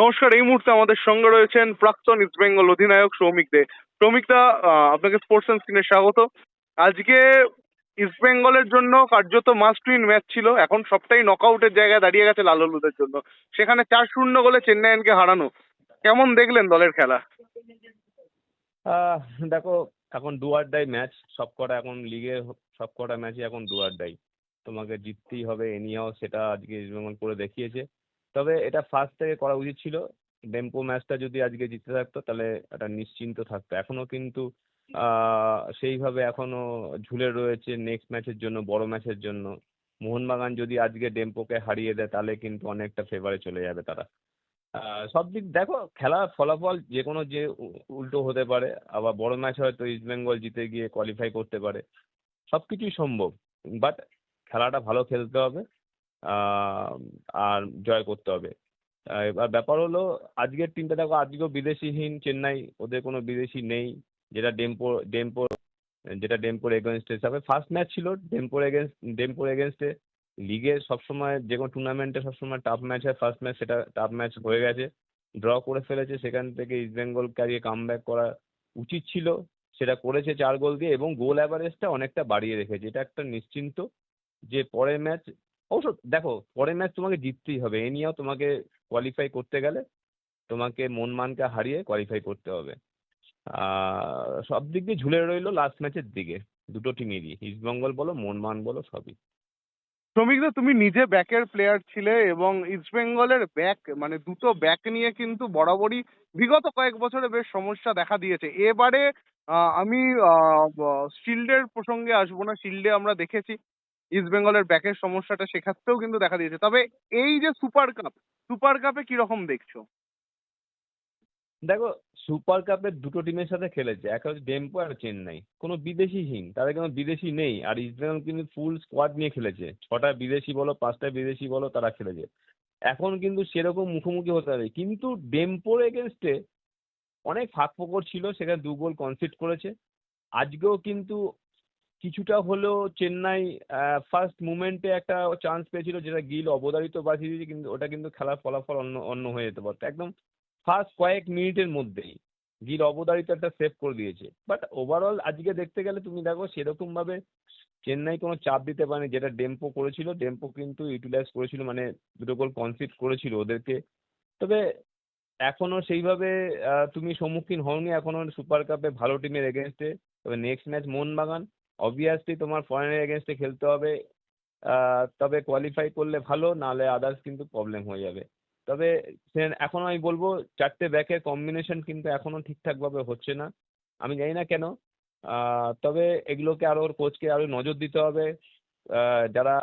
নমস্কার, এই মুহূর্তে আমাদের সঙ্গে রয়েছেন প্রাক্তন ইস্ট বেঙ্গল অধিনায়ক সৌমিক দে। সৌমিক দা আপনাকে স্পোর্টস অ্যান্ড স্ক্রিনে স্বাগত। আজকে ইস্ট বেঙ্গলের জন্য কার্যত মাস্ট উইন ম্যাচ ছিল। এখন সবটাই নকআউটের জায়গায় দাঁড়িয়ে গেছে লাল হলুদের জন্য। সেখানে চার শূন্য গোলে চেন্নাইনকে হারানো। কেমন দেখলেন দলের খেলা? দেখো, এখন ডু আর ডাই ম্যাচ সব কটা এখন লিগে সব কটা ম্যাচই এখন আর ডাই তোমাকে জিততেই হবে এনিহাও সেটা আজকে ইস্ট বেঙ্গল করে দেখিয়েছে। তবে এটা ফার্স্ট থেকে করা উচিত ছিল। ডেম্পো ম্যাচটা যদি আজকে জিততে থাকতো, তাহলে একটা নিশ্চিন্ত থাকতো। এখনও কিন্তু সেইভাবে এখনও ঝুলে রয়েছে নেক্সট ম্যাচের জন্য, বড় ম্যাচের জন্য। মোহনবাগান যদি আজকে ডেম্পোকে হারিয়ে দেয়, তাহলে কিন্তু অনেকটা ফেভারে চলে যাবে তারা। সব দিক, দেখো খেলার ফলাফল যে কোনো যে উল্টো হতে পারে। আবার বড় ম্যাচ হয়তো ইস্টবেঙ্গল জিতে গিয়ে কোয়ালিফাই করতে পারে। সব কিছুই সম্ভব। বাট খেলাটা ভালো খেলতে হবে। আর জয় করতে হবে। এবার ব্যাপার হলো, আজকের টিমটা দেখো, আজকেও বিদেশিহীন চেন্নাই, ওদের কোনো বিদেশি নেই। যেটা ডেম্পো ডেম্পো যেটা ডেম্পোর এগেনস্টে হিসাবে ফার্স্ট ম্যাচ ছিল ডেম্পোর এগেনস্ট ডেম্পোর এগেনস্টে লিগে সবসময় যে কোনো টুর্নামেন্টে সবসময় টাফ ম্যাচ হয় ফার্স্ট ম্যাচ সেটা টাফ ম্যাচ হয়ে গেছে। ড্র করে ফেলেছে, সেখান থেকে ইস্টবেঙ্গলকে আজকে কাম ব্যাক করা উচিত ছিল। সেটা করেছে চার গোল দিয়ে, এবং গোল অ্যাভারেজটা অনেকটা বাড়িয়ে রেখেছে। এটা একটা নিশ্চিন্ত যে পরের ম্যাচ অবশ্য দেখো পরের ম্যাচ তোমাকে জিততেই হবে। এ নিয়েও তোমাকে কোয়ালিফাই করতে গেলে তোমাকে মনমানকে হারিয়ে কোয়ালিফাই করতে হবে। সব দিক দিয়ে ঝুলে রইল লাস্ট ম্যাচের দিকে। দুটো টিমেরই ইস্টবেঙ্গল বলো মোহনবাগান বলো, সবই। শ্রমিক দা তুমি নিজে ব্যাকের প্লেয়ার ছিলে এবং ইস্ট বেঙ্গলের ব্যাক মানে দুটো ব্যাক নিয়ে কিন্তু বরাবরই বিগত কয়েক বছরে বেশ সমস্যা দেখা দিয়েছে। এবারে আমি শিল্ডের প্রসঙ্গে আসব না। শিল্ডে আমরা দেখেছি। ইস্ট বেঙ্গলের ব্যাকের সমস্যাটা সেক্ষেত্রেও কিন্তু দেখা দিয়েছে। তবে এই যে সুপার কাপ সুপার কাপে কীরকম দেখছ? দেখো সুপার কাপের দুটো টিমের সাথে খেলেছে। একটা হচ্ছে ডেম্পো আর চেন্নাই কোনো বিদেশিহীন তাদের কোনো বিদেশি নেই। আর ইস্টবেঙ্গল কিন্তু ফুল স্কোয়াড নিয়ে খেলেছে। ছটা বিদেশি বলো, পাঁচটা বিদেশি বলো, তারা খেলেছে। এখন কিন্তু সেরকম মুখোমুখি হতে হবে। কিন্তু ডেম্পোর এগেনস্টে অনেক ফাঁক ফোকর ছিল, সেখানে দু গোল কনসিড করেছে। আজকেও কিন্তু কিছুটা হলেও চেন্নাই ফার্স্ট মুমেন্টে একটা চান্স পেয়েছিল যেটা গিল অবদারিত বাঁচিয়ে দিয়েছে কিন্তু ওটা কিন্তু খেলার ফলাফল অন্য অন্য হয়ে যেতে পারতো। একদম ফার্স্ট কয়েক মিনিটের মধ্যেই গিল অবদারিত একটা সেভ করে দিয়েছে। বাট ওভারঅল আজকে দেখতে গেলে তুমি দেখো সেরকমভাবে চেন্নাই কোনো চাপ দিতে পারেনি, যেটা ডেম্পো করেছিল। ডেম্পো কিন্তু ইউটিলাইজ করেছিল মানে দুটো গোল কনসিড করেছিল ওদেরকে। তবে এখনও সেইভাবে তুমি সম্মুখীন হওনি। এখনও সুপার কাপে ভালো টিমের এগেনস্টে তবে নেক্সট ম্যাচ মোহনবাগান। অবভিয়াসলি তোমার ফরেনের এগেনস্টে খেলতে হবে তবে কোয়ালিফাই করলে ভালো, নাহলে আদার্স কিন্তু প্রবলেম হয়ে যাবে। তবে এখন আমি বলব, চারটে ব্যাকের কম্বিনেশন কিন্তু এখনও ঠিকঠাকভাবে হচ্ছে না। আমি জানি না কেন তবে এগুলোকে আরও কোচকে আরও নজর দিতে হবে। যারা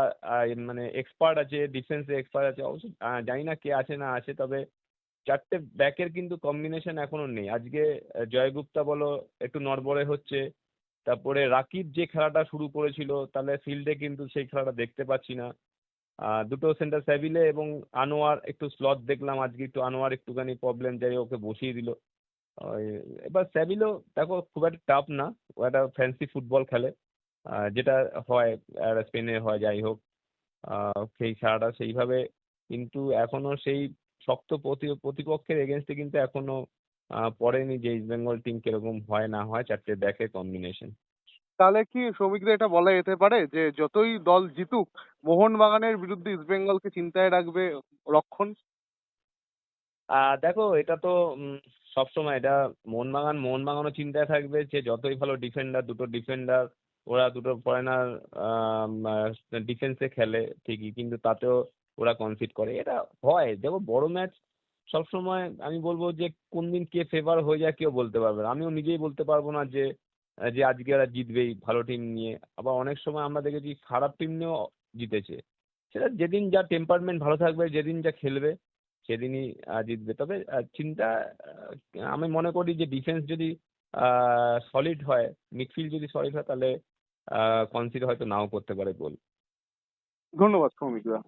মানে এক্সপার্ট আছে ডিফেন্সে এক্সপার্ট আছে, অবশ্য জানি না কে আছে না আছে, তবে চারটে ব্যাকের কিন্তু কম্বিনেশন এখনও নেই। আজকে জয়গুপ্তা বলো, একটু নড়বড়ে হচ্ছে। তারপরে রাকিব যে খেলাটা শুরু করেছিল, তাহলে ফিল্ডে কিন্তু সেই খেলাটা দেখতে পাচ্ছি না। দুটো সেন্টার স্যাভিলে এবং আনোয়ার একটু স্লট দেখলাম, আজকে একটু আনোয়ার একটুখানি প্রবলেম যাই ওকে বসিয়ে দিল। এবার স্যাভিলো দেখো, খুব একটা টাফ না, ও একটা ফ্যান্সি ফুটবল খেলে। যেটা হয়, আর স্পেনে হয়, যাই হোক। সেই খেলাটা সেইভাবে, কিন্তু এখনও সেই শক্ত প্রতি, প্রতিপক্ষের এগেনস্টে কিন্তু এখনও পড়েনি যে ইস্ট বেঙ্গল টিম কীরকম হয় না হয় চারটে ব্যাকের কম্বিনেশন তাহলে কি শ্রমিকদের এটা বলা যেতে পারে যে যতই দল জিতুক মোহনবাগানের বিরুদ্ধে ইস্ট বেঙ্গলকে চিন্তায় রাখবে রক্ষণ? দেখো এটা তো সবসময় এটা মোহনবাগান মোহনবাগানও চিন্তায় থাকবে যে যতই ভালো ডিফেন্ডার দুটো ডিফেন্ডার ওরা দুটো ফরেনার ডিফেন্সে খেলে ঠিকই কিন্তু তাতেও ওরা কনসিড করে। এটা হয় দেখো বড় ম্যাচ সবসময় আমি বলব যে কোন দিন কে ফেভার হয়ে যায় কেউ বলতে পারবে না। আমিও নিজেই বলতে পারব না যে যে আজকে এরা জিতবেই ভালো টিম নিয়ে। আবার অনেক সময় আমরা দেখেছি খারাপ টিম নিয়েও জিতেছে। সেটা যেদিন যা টেম্পারমেন্ট ভালো থাকবে যেদিন যা খেলবে সেদিনই জিতবে। তবে চিন্তা আমি মনে করি যে ডিফেন্স যদি সলিড হয় মিডফিল্ড যদি সলিড হয় তাহলে কনসিড হয়তো নাও করতে পারে গোল ধন্যবাদ শ্রমিকরা